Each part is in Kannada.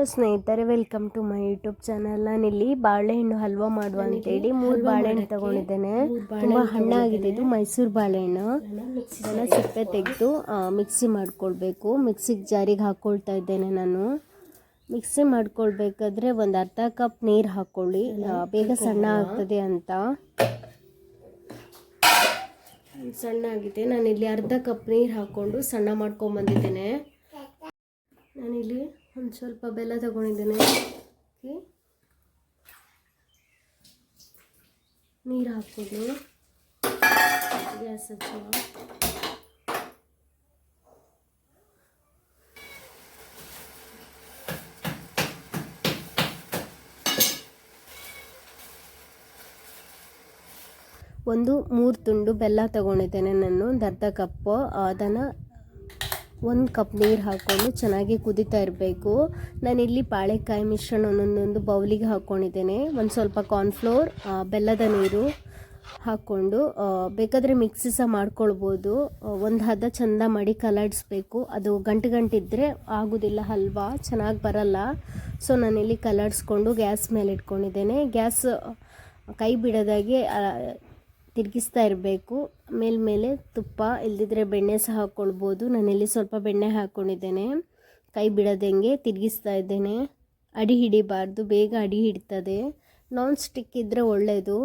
ಹಲೋ ಸ್ನೇಹಿತರೆ welcome to my YouTube channel ನಾನಿಲ್ಲಿ ಬಾಳೆಹಣ್ಣು ಹಲ್ವಾ ಮಾಡುವ ಅಂತೇಳಿ ಮೂರು ಬಾಳೆಹಣ್ಣು ತಗೊಂಡಿದ್ದೇನೆ. ತುಂಬ ಹಣ್ಣಾಗಿದೆ ಇದು ಮೈಸೂರು ಬಾಳೆಹಣ್ಣು. ಇದನ್ನು ಸಿಪ್ಪೆ ತೆಗೆದು ಮಿಕ್ಸಿ ಮಾಡ್ಕೊಳ್ಬೇಕು. ಮಿಕ್ಸಿಗೆ ಜಾರಿಗೆ ಹಾಕ್ಕೊಳ್ತಾ ಇದ್ದೇನೆ ನಾನು. ಮಿಕ್ಸಿ ಮಾಡ್ಕೊಳ್ಬೇಕಾದ್ರೆ ಒಂದು ಅರ್ಧ ಕಪ್ ನೀರು ಹಾಕ್ಕೊಳ್ಳಿ ಬೇಗ ಸಣ್ಣ ಆಗ್ತದೆ ಅಂತ. ಸಣ್ಣ ಆಗಿದೆ. ನಾನಿಲ್ಲಿ ಅರ್ಧ ಕಪ್ ನೀರು ಹಾಕ್ಕೊಂಡು ಸಣ್ಣ ಮಾಡ್ಕೊಂಬಂದಿದ್ದೇನೆ ನಾನಿಲ್ಲಿ ಒಂದು ಸ್ವಲ್ಪ ಬೆಲ್ಲ ತಗೊಂಡಿದ್ದೇನೆ. ನೀರು ಹಾಕ್ಕೊಂಡು ಗ್ಯಾಸ್ ಹಚ್ಚುವ ಒಂದು ಮೂರು ತುಂಡು ಬೆಲ್ಲ ತಗೊಂಡಿದ್ದೇನೆ ನಾನು, ಒಂದು ಅರ್ಧ ಕಪ್ಪು ಅದನ್ನು ಒಂದು ಕಪ್ ನೀರು ಹಾಕ್ಕೊಂಡು ಚೆನ್ನಾಗಿ ಕುದೀತಾ ಇರಬೇಕು. ನಾನಿಲ್ಲಿ ಬಾಳೆಕಾಯಿ ಮಿಶ್ರಣ ಒಂದೊಂದೊಂದು ಬೌಲಿಗೆ ಹಾಕ್ಕೊಂಡಿದ್ದೇನೆ ಒಂದು ಸ್ವಲ್ಪ ಕಾರ್ನ್ಫ್ಲೋರ್ ಬೆಲ್ಲದ ನೀರು ಹಾಕ್ಕೊಂಡು ಬೇಕಾದರೆ ಮಿಕ್ಸಿ ಸಹ ಮಾಡ್ಕೊಳ್ಬೋದು. ಒಂದು ಹದ ಚಂದ ಮಾಡಿ ಕಲರ್ಸ್ಬೇಕು. ಅದು ಗಂಟು ಗಂಟಿದ್ದರೆ ಆಗೋದಿಲ್ಲ ಹಲ್ವಾ, ಚೆನ್ನಾಗಿ ಬರಲ್ಲ. ಸೊ ನಾನಿಲ್ಲಿ ಕಲರ್ಸ್ಕೊಂಡು ಗ್ಯಾಸ್ ಮೇಲೆ ಇಟ್ಕೊಂಡಿದ್ದೇನೆ ಗ್ಯಾಸ್ ಕೈ ಬಿಡೋದಾಗೆ ತಿರುಗಿಸ್ತಾ ಇರಬೇಕು. ಮೇಲ್ಮೇಲೆ ತುಪ್ಪ, ಇಲ್ದಿದ್ರೆ ಬೆಣ್ಣೆ ಸಹ ಹಾಕ್ಕೊಳ್ಬೋದು ನಾನಿಲ್ಲಿ ಸ್ವಲ್ಪ ಬೆಣ್ಣೆ ಹಾಕ್ಕೊಂಡಿದ್ದೇನೆ ಕೈ ಬಿಡದಂಗೆ ತಿರುಗಿಸ್ತಾ ಇದ್ದೇನೆ. ಅಡಿ ಹಿಡಿಬಾರ್ದು, ಬೇಗ ಅಡಿ ಹಿಡ್ತದೆ. ನಾನ್ ಸ್ಟಿಕ್ ಇದ್ದರೆ ಒಳ್ಳೆಯದು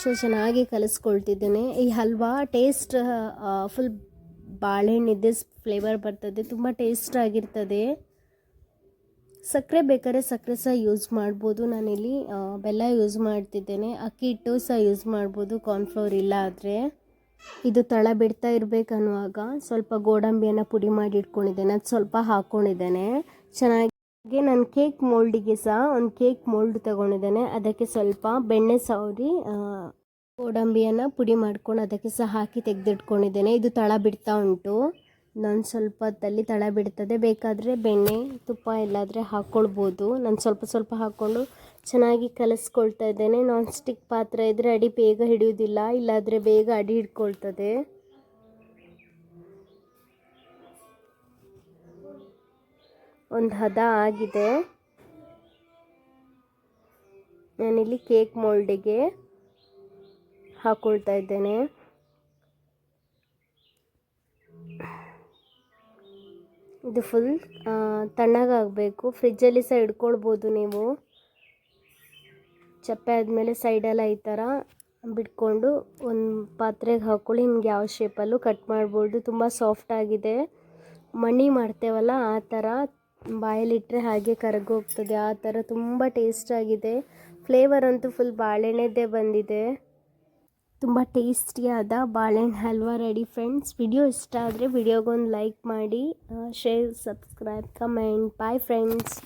ಸೊ, ಚೆನ್ನಾಗಿ ಕಲಿಸ್ಕೊಳ್ತಿದ್ದೇನೆ. ಈ ಹಲ್ವಾ ಟೇಸ್ಟ್ ಫುಲ್ ಬಾಳೆಹಣ್ಣಿದ್ದೆ ಫ್ಲೇವರ್ ಬರ್ತದೆ. ತುಂಬ ಟೇಸ್ಟ್ ಆಗಿರ್ತದೆ. ಸಕ್ಕರೆ ಬೇಕಾದ್ರೆ ಸಕ್ಕರೆ ಸಹ ಯೂಸ್ ಮಾಡ್ಬೋದು. ನಾನಿಲ್ಲಿ ಬೆಲ್ಲ ಯೂಸ್ ಮಾಡ್ತಿದ್ದೇನೆ. ಅಕ್ಕಿ ಹಿಟ್ಟು ಸಹ ಯೂಸ್ ಮಾಡ್ಬೋದು. ಕಾರ್ನ್ಫ್ಲೋರ್ ಇಲ್ಲ ಆದರೆ. ಇದು ತಳ ಬಿಡ್ತಾ ಇರಬೇಕನ್ನುವಾಗ ಸ್ವಲ್ಪ ಗೋಡಂಬಿಯನ್ನು ಪುಡಿ ಮಾಡಿ ಇಟ್ಕೊಂಡಿದ್ದೇನೆ. ಅದು ಸ್ವಲ್ಪ ಹಾಕ್ಕೊಂಡಿದ್ದೇನೆ ಚೆನ್ನಾಗಿ ನಾನು ಕೇಕ್ ಮೋಲ್ಡಿಗೆ ಸಹ ಒಂದು ಕೇಕ್ ಮೋಲ್ಡ್ ತಗೊಂಡಿದ್ದೇನೆ. ಅದಕ್ಕೆ ಸ್ವಲ್ಪ ಬೆಣ್ಣೆ ಸವರಿ ಗೋಡಂಬಿಯನ್ನು ಪುಡಿ ಮಾಡ್ಕೊಂಡು ಅದಕ್ಕೆ ಸಹ ಹಾಕಿ ತೆಗೆದಿಟ್ಕೊಂಡಿದ್ದೇನೆ. ಇದು ತಳ ಬಿಡ್ತಾ ಉಂಟು. ನಾನು ಸ್ವಲ್ಪ ಹೊತ್ತಲ್ಲಿ ತಳ ಬಿಡ್ತದೆ. ಬೇಕಾದರೆ ಬೆಣ್ಣೆ, ತುಪ್ಪ ಎಲ್ಲಾದರೆ ಹಾಕ್ಕೊಳ್ಬೋದು ನಾನು ಸ್ವಲ್ಪ ಸ್ವಲ್ಪ ಹಾಕ್ಕೊಂಡು ಚೆನ್ನಾಗಿ ಕಲಿಸ್ಕೊಳ್ತಾ ಇದ್ದೇನೆ. ನಾನ್ ಸ್ಟಿಕ್ ಪಾತ್ರೆ ಇದ್ದರೆ ಅಡಿ ಬೇಗ ಹಿಡಿಯೋದಿಲ್ಲ ಇಲ್ಲಾದರೆ ಬೇಗ ಅಡಿ ಹಿಡ್ಕೊಳ್ತದೆ. ಒಂದು ಹದ ಆಗಿದೆ. ನಾನಿಲ್ಲಿ ಕೇಕ್ ಮೋಲ್ಡಿಗೆ ಹಾಕ್ಕೊಳ್ತಾ ಇದ್ದೇನೆ. ಇದು ಫುಲ್ ತಣ್ಣಗಾಗಬೇಕು. ಫ್ರಿಜ್ಜಲ್ಲಿ ಸಹ ಇಟ್ಕೊಳ್ಬೋದು ನೀವು. ಚಪ್ಪೆ ಆದಮೇಲೆ ಸೈಡೆಲ್ಲ ಈ ಥರ ಬಿಟ್ಕೊಂಡು ಒಂದು ಪಾತ್ರೆಗೆ ಹಾಕ್ಕೊಳ್ಳಿ ನಿಮ್ಗೆ ಯಾವ ಶೇಪಲ್ಲೂ ಕಟ್ ಮಾಡ್ಬೋದು. ತುಂಬ ಸಾಫ್ಟ್ ಆಗಿದೆ. ಮಣಿ ಮಾಡ್ತೇವಲ್ಲ ಆ ಥರ ಬಾಯಲ್ಲಿಟ್ಟರೆ ಹಾಗೆ ಕರಗೋಗ್ತದೆ. ಆ ಥರ ತುಂಬ ಟೇಸ್ಟಾಗಿದೆ ಫ್ಲೇವರ್ ಅಂತೂ ಫುಲ್ ಬಾಳೆಣ್ಣೆದೇ ಬಂದಿದೆ. ತುಂಬ ಟೇಸ್ಟಿಯಾದ ಬಾಳೆಹಣ್ಣು ಹಲ್ವಾ ರೆಡಿ ಫ್ರೆಂಡ್ಸ್ ವಿಡಿಯೋ ಇಷ್ಟ ಆದರೆ ವಿಡಿಯೋಗೊಂದು ಲೈಕ್ ಮಾಡಿ share subscribe comment bye friends